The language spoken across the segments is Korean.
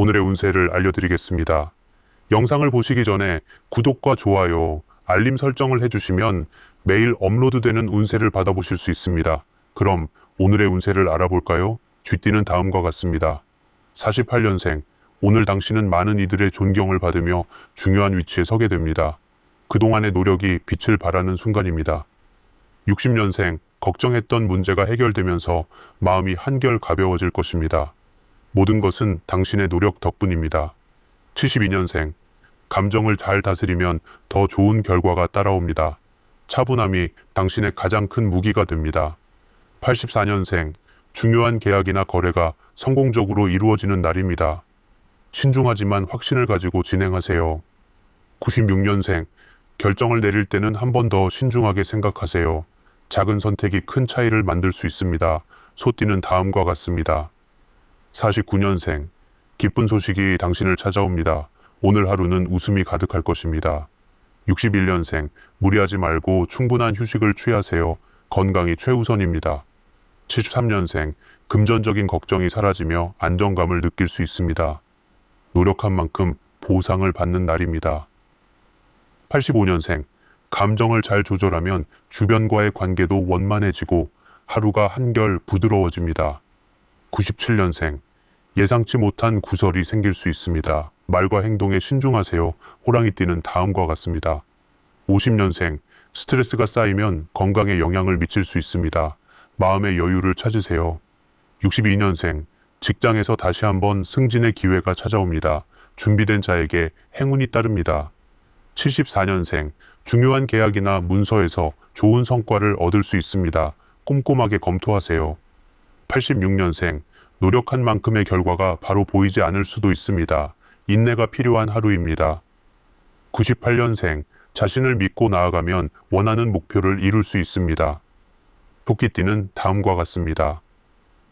오늘의 운세를 알려드리겠습니다. 영상을 보시기 전에 구독과 좋아요, 알림 설정을 해주시면 매일 업로드되는 운세를 받아보실 수 있습니다. 그럼 오늘의 운세를 알아볼까요? 쥐띠는 다음과 같습니다. 48년생, 오늘 당신은 많은 이들의 존경을 받으며 중요한 위치에 서게 됩니다. 그동안의 노력이 빛을 발하는 순간입니다. 60년생, 걱정했던 문제가 해결되면서 마음이 한결 가벼워질 것입니다. 모든 것은 당신의 노력 덕분입니다. 72년생, 감정을 잘 다스리면 더 좋은 결과가 따라옵니다. 차분함이 당신의 가장 큰 무기가 됩니다. 84년생, 중요한 계약이나 거래가 성공적으로 이루어지는 날입니다. 신중하지만 확신을 가지고 진행하세요. 96년생, 결정을 내릴 때는 한 번 더 신중하게 생각하세요. 작은 선택이 큰 차이를 만들 수 있습니다. 소띠는 다음과 같습니다. 49년생, 기쁜 소식이 당신을 찾아옵니다. 오늘 하루는 웃음이 가득할 것입니다. 61년생, 무리하지 말고 충분한 휴식을 취하세요. 건강이 최우선입니다. 73년생, 금전적인 걱정이 사라지며 안정감을 느낄 수 있습니다. 노력한 만큼 보상을 받는 날입니다. 85년생, 감정을 잘 조절하면 주변과의 관계도 원만해지고 하루가 한결 부드러워집니다. 97년생, 예상치 못한 구설이 생길 수 있습니다. 말과 행동에 신중하세요. 호랑이띠는 다음과 같습니다. 50년생, 스트레스가 쌓이면 건강에 영향을 미칠 수 있습니다. 마음의 여유를 찾으세요. 62년생, 직장에서 다시 한번 승진의 기회가 찾아옵니다. 준비된 자에게 행운이 따릅니다. 74년생, 중요한 계약이나 문서에서 좋은 성과를 얻을 수 있습니다. 꼼꼼하게 검토하세요. 86년생, 노력한 만큼의 결과가 바로 보이지 않을 수도 있습니다. 인내가 필요한 하루입니다. 98년생, 자신을 믿고 나아가면 원하는 목표를 이룰 수 있습니다. 토끼띠는 다음과 같습니다.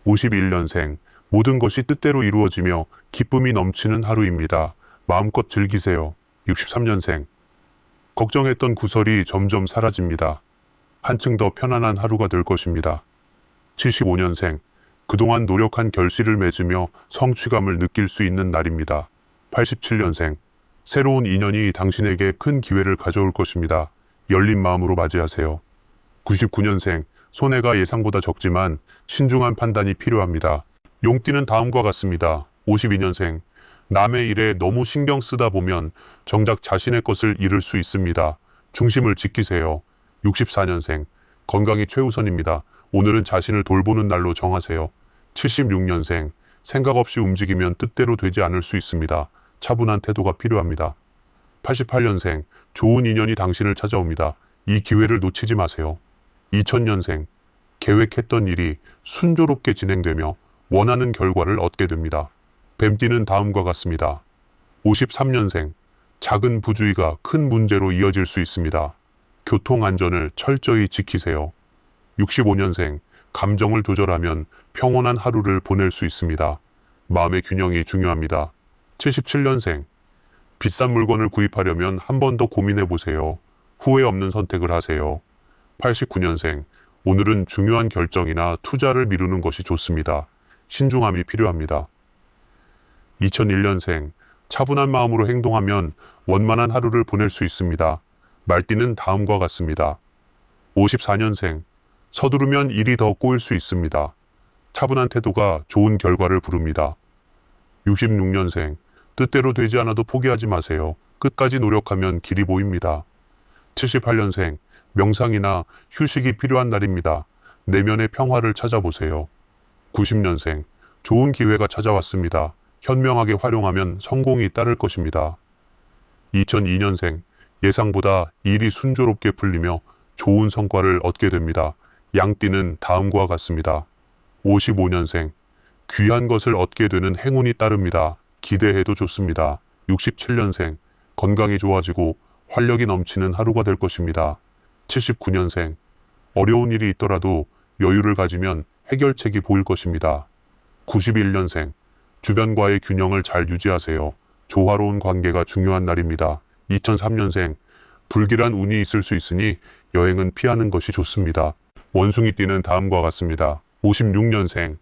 51년생, 모든 것이 뜻대로 이루어지며 기쁨이 넘치는 하루입니다. 마음껏 즐기세요. 63년생, 걱정했던 구설이 점점 사라집니다. 한층 더 편안한 하루가 될 것입니다. 75년생, 그동안 노력한 결실을 맺으며 성취감을 느낄 수 있는 날입니다. 87년생, 새로운 인연이 당신에게 큰 기회를 가져올 것입니다. 열린 마음으로 맞이하세요. 99년생, 손해가 예상보다 적지만 신중한 판단이 필요합니다. 용띠는 다음과 같습니다. 52년생, 남의 일에 너무 신경 쓰다 보면 정작 자신의 것을 잃을 수 있습니다. 중심을 지키세요. 64년생, 건강이 최우선입니다. 오늘은 자신을 돌보는 날로 정하세요. 76년생, 생각 없이 움직이면 뜻대로 되지 않을 수 있습니다. 차분한 태도가 필요합니다. 88년생, 좋은 인연이 당신을 찾아옵니다. 이 기회를 놓치지 마세요. 2000년생, 계획했던 일이 순조롭게 진행되며 원하는 결과를 얻게 됩니다. 뱀띠는 다음과 같습니다. 53년생, 작은 부주의가 큰 문제로 이어질 수 있습니다. 교통 안전을 철저히 지키세요. 65년생, 감정을 조절하면 평온한 하루를 보낼 수 있습니다. 마음의 균형이 중요합니다. 77년생, 비싼 물건을 구입하려면 한 번 더 고민해 보세요. 후회 없는 선택을 하세요. 89년생, 오늘은 중요한 결정이나 투자를 미루는 것이 좋습니다. 신중함이 필요합니다. 2001년생, 차분한 마음으로 행동하면 원만한 하루를 보낼 수 있습니다. 말띠는 다음과 같습니다. 54년생, 서두르면 일이 더 꼬일 수 있습니다. 차분한 태도가 좋은 결과를 부릅니다. 66년생, 뜻대로 되지 않아도 포기하지 마세요. 끝까지 노력하면 길이 보입니다. 78년생, 명상이나 휴식이 필요한 날입니다. 내면의 평화를 찾아보세요. 90년생, 좋은 기회가 찾아왔습니다. 현명하게 활용하면 성공이 따를 것입니다. 2002년생, 예상보다 일이 순조롭게 풀리며 좋은 성과를 얻게 됩니다. 양띠는 다음과 같습니다. 55년생, 귀한 것을 얻게 되는 행운이 따릅니다. 기대해도 좋습니다. 67년생, 건강이 좋아지고 활력이 넘치는 하루가 될 것입니다. 79년생, 어려운 일이 있더라도 여유를 가지면 해결책이 보일 것입니다. 91년생, 주변과의 균형을 잘 유지하세요. 조화로운 관계가 중요한 날입니다. 2003년생, 불길한 운이 있을 수 있으니 여행은 피하는 것이 좋습니다. 원숭이 띠는 다음과 같습니다. 56년생,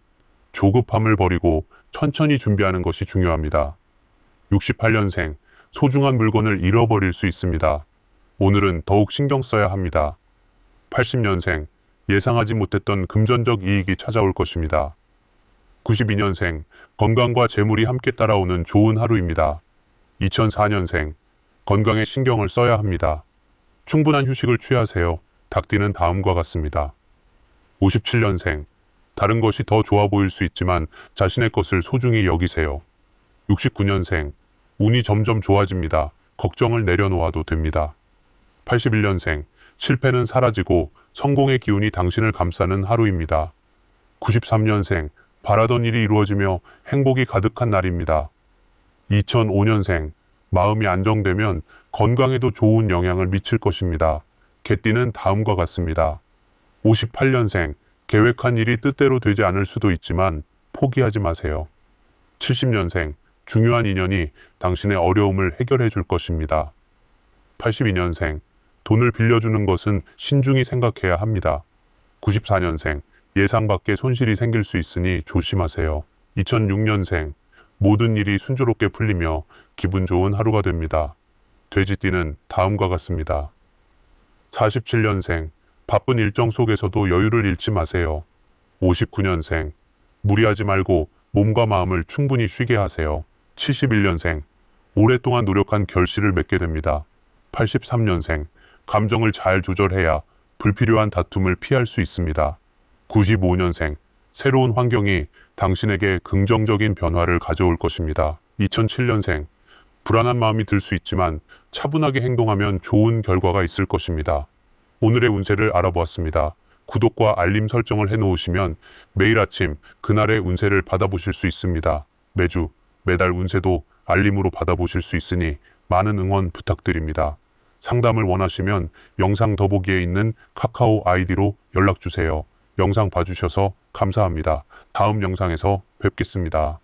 조급함을 버리고 천천히 준비하는 것이 중요합니다. 68년생, 소중한 물건을 잃어버릴 수 있습니다. 오늘은 더욱 신경 써야 합니다. 80년생, 예상하지 못했던 금전적 이익이 찾아올 것입니다. 92년생, 건강과 재물이 함께 따라오는 좋은 하루입니다. 2004년생, 건강에 신경을 써야 합니다. 충분한 휴식을 취하세요. 닭띠는 다음과 같습니다. 57년생, 다른 것이 더 좋아 보일 수 있지만 자신의 것을 소중히 여기세요. 69년생, 운이 점점 좋아집니다. 걱정을 내려놓아도 됩니다. 81년생, 실패는 사라지고 성공의 기운이 당신을 감싸는 하루입니다. 93년생, 바라던 일이 이루어지며 행복이 가득한 날입니다. 2005년생, 마음이 안정되면 건강에도 좋은 영향을 미칠 것입니다. 개띠는 다음과 같습니다. 58년생, 계획한 일이 뜻대로 되지 않을 수도 있지만 포기하지 마세요. 70년생, 중요한 인연이 당신의 어려움을 해결해 줄 것입니다. 82년생, 돈을 빌려주는 것은 신중히 생각해야 합니다. 94년생, 예상 밖의 손실이 생길 수 있으니 조심하세요. 2006년생, 모든 일이 순조롭게 풀리며 기분 좋은 하루가 됩니다. 돼지띠는 다음과 같습니다. 47년생, 바쁜 일정 속에서도 여유를 잃지 마세요. 59년생, 무리하지 말고 몸과 마음을 충분히 쉬게 하세요. 71년생, 오랫동안 노력한 결실을 맺게 됩니다. 83년생, 감정을 잘 조절해야 불필요한 다툼을 피할 수 있습니다. 95년생, 새로운 환경이 당신에게 긍정적인 변화를 가져올 것입니다. 2007년생, 불안한 마음이 들 수 있지만 차분하게 행동하면 좋은 결과가 있을 것입니다. 오늘의 운세를 알아보았습니다. 구독과 알림 설정을 해놓으시면 매일 아침 그날의 운세를 받아보실 수 있습니다. 매주, 매달 운세도 알림으로 받아보실 수 있으니 많은 응원 부탁드립니다. 상담을 원하시면 영상 더보기에 있는 카카오 아이디로 연락주세요. 영상 봐주셔서 감사합니다. 다음 영상에서 뵙겠습니다.